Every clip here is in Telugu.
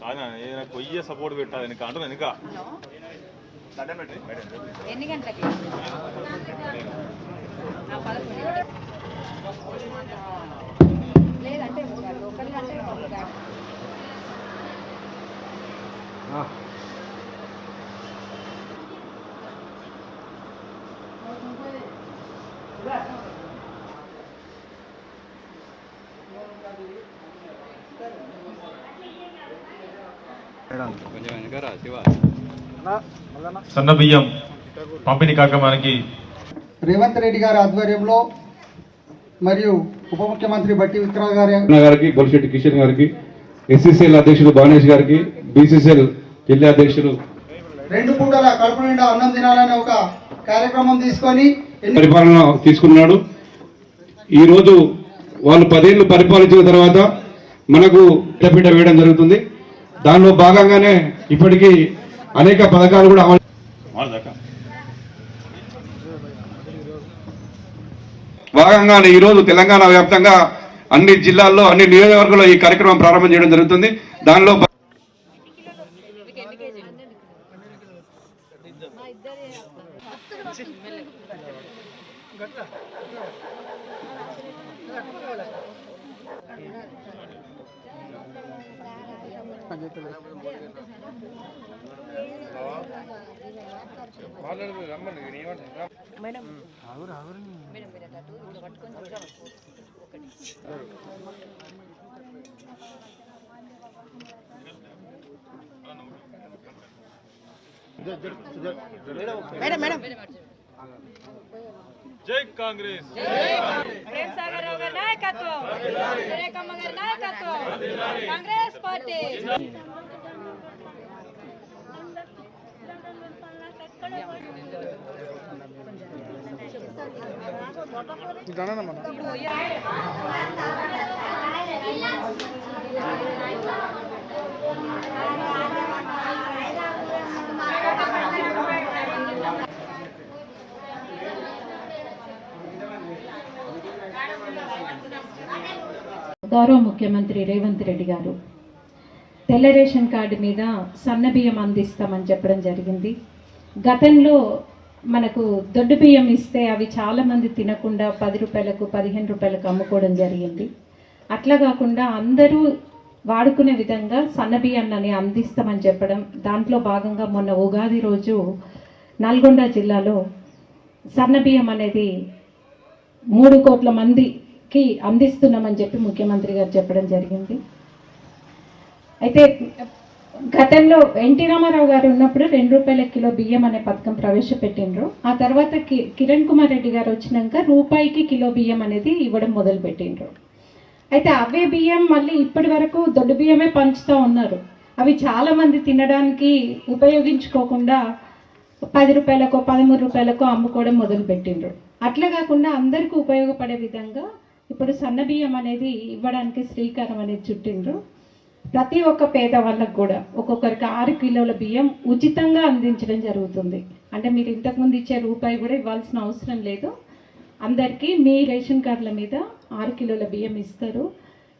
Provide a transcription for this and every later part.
కాదు ఏదైనా కొయ్య సపోర్ట్ పెట్టాలి వెనక అంటున్నా వెనక ఎన్ని గంటలకి ఆ, పదకొండు లేదంటే లోకల్ అంటే సన్న బియ్యం పంపిణీ కార్యక్రమానికి రేవంత్ రెడ్డి గారి ఆధ్వర్యంలో మరియు ఉప ముఖ్యమంత్రి బట్టి విక్రమ్ గారి గారికి బొలిశెట్టి కిషన్ గారికి ఎస్సీసీఎల్ అధ్యక్షుడు భానేష్ గారికి బీసీసీఎల్ జిల్లా అధ్యక్షుడు రెండు పూటల కడుపు నిండా అన్నం తినాలనే ఒక కార్యక్రమం తీసుకొని పరిపాలన తీసుకున్నాడు. ఈ రోజు వాళ్ళు పదేళ్ళు పరిపాలించిన తర్వాత మనకు పిట వేయడం జరుగుతుంది. దానిలో భాగంగానే ఇప్పటికీ అనేక పథకాలు కూడా అమలు భాగంగానే ఈ రోజు తెలంగాణ వ్యాప్తంగా అన్ని జిల్లాల్లో అన్ని నియోజకవర్గాల్లో ఈ కార్యక్రమం ప్రారంభం చేయడం జరుగుతుంది. దానిలో భా- మీకు ఎన్ని కేజీలు మా ఇద్దరే మేడం మేడం మీరు అట్లా ఇట్లా పట్టుకొని చూద్దాం ఒకటి మేడం మేడం జై కాంగ్రెస్ ప్రేమ్ సాగర్ రావు గారి నాయకత్వం సురేఖమ్మ గారి నాయకత్వం కాంగ్రెస్ పార్టీ గౌరవ ముఖ్యమంత్రి రేవంత్ రెడ్డి గారు తెల్ల రేషన్ కార్డు మీద సన్న బియ్యం అందిస్తామని చెప్పడం జరిగింది. గతంలో మనకు దొడ్డు బియ్యం ఇస్తే అవి చాలామంది తినకుండా పది రూపాయలకు పదిహేను రూపాయలకు అమ్ముకోవడం జరిగింది. అట్లా కాకుండా అందరూ వాడుకునే విధంగా సన్న బియ్యాన్ని అందిస్తామని చెప్పడం దాంట్లో భాగంగా మొన్న ఉగాది రోజు నల్గొండ జిల్లాలో సన్న బియ్యం అనేది మూడు కోట్ల మంది కి అందిస్తున్నామని చెప్పి ముఖ్యమంత్రి గారు చెప్పడం జరిగింది. అయితే గతంలో ఎన్టీ రామారావు గారు ఉన్నప్పుడు రెండు రూపాయల కిలో బియ్యం అనే పథకం ప్రవేశపెట్టిండ్రు. ఆ తర్వాత కి కిరణ్ కుమార్ రెడ్డి గారు వచ్చినాక రూపాయికి కిలో బియ్యం అనేది ఇవ్వడం మొదలుపెట్టిండ్రు. అయితే అవే బియ్యం మళ్ళీ ఇప్పటి వరకు దొడ్డు బియ్యమే పంచుతూ ఉన్నారు. అవి చాలామంది తినడానికి ఉపయోగించుకోకుండా పది రూపాయలకు పదమూడు రూపాయలకు అమ్ముకోవడం మొదలు పెట్టిండ్రు అట్లా కాకుండా అందరికీ ఉపయోగపడే విధంగా ఇప్పుడు సన్న బియ్యం అనేది ఇవ్వడానికి శ్రీకారం అనేది చుట్టిండ్రు. ప్రతి ఒక్క పేద వాళ్ళకు కూడా ఒక్కొక్కరికి ఆరు కిలోల బియ్యం ఉచితంగా అందించడం జరుగుతుంది. అంటే మీరు ఇంతకుముందు ఇచ్చే రూపాయి కూడా ఇవ్వాల్సిన అవసరం లేదు. అందరికీ మీ రేషన్ కార్డుల మీద ఆరు కిలోల బియ్యం ఇస్తారు.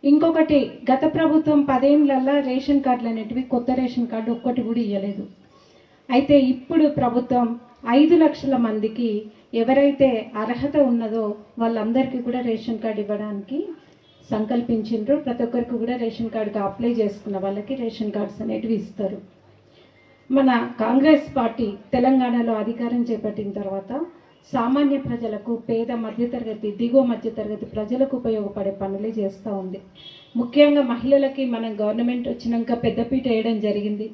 ఇంకొకటి గత ప్రభుత్వం పదేళ్ళల్లో రేషన్ కార్డులు అనేటివి కొత్త రేషన్ కార్డు ఒక్కటి కూడా ఇవ్వలేదు అయితే ఇప్పుడు ప్రభుత్వం ఐదు లక్షల మందికి ఎవరైతే అర్హత ఉన్నదో వాళ్ళందరికీ కూడా రేషన్ కార్డు ఇవ్వడానికి సంకల్పించిండ్రు. ప్రతి ఒక్కరికి కూడా రేషన్ కార్డుకి అప్లై చేసుకున్న వాళ్ళకి రేషన్ కార్డ్స్ అనేటివి ఇస్తారు. మన కాంగ్రెస్ పార్టీ తెలంగాణలో అధికారం చేపట్టిన తర్వాత సామాన్య ప్రజలకు పేద మధ్యతరగతి దిగువ మధ్యతరగతి ప్రజలకు ఉపయోగపడే పనులే చేస్తూ ఉంది. ముఖ్యంగా మహిళలకి మనం గవర్నమెంట్ వచ్చినాక పెద్దపీట వేయడం జరిగింది.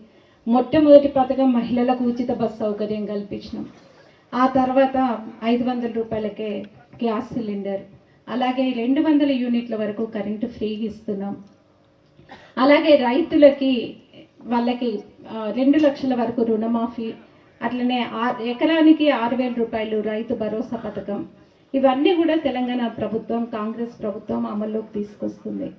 మొట్టమొదటి పథకం మహిళలకు ఉచిత బస్ సౌకర్యం కల్పించినాం. ఆ తర్వాత ఐదు వందల రూపాయలకే గ్యాస్ సిలిండర్ అలాగే రెండు వందల యూనిట్ల వరకు కరెంటు ఫ్రీగా ఇస్తున్నాం. అలాగే రైతులకి వాళ్ళకి రెండు లక్షల వరకు రుణమాఫీ అట్లనే ఆ- ఎకరానికి ఆరు వేల రూపాయలు రైతు భరోసా పథకం. ఇవన్నీ కూడా తెలంగాణ ప్రభుత్వం కాంగ్రెస్ ప్రభుత్వం అమల్లోకి తీసుకొస్తుంది.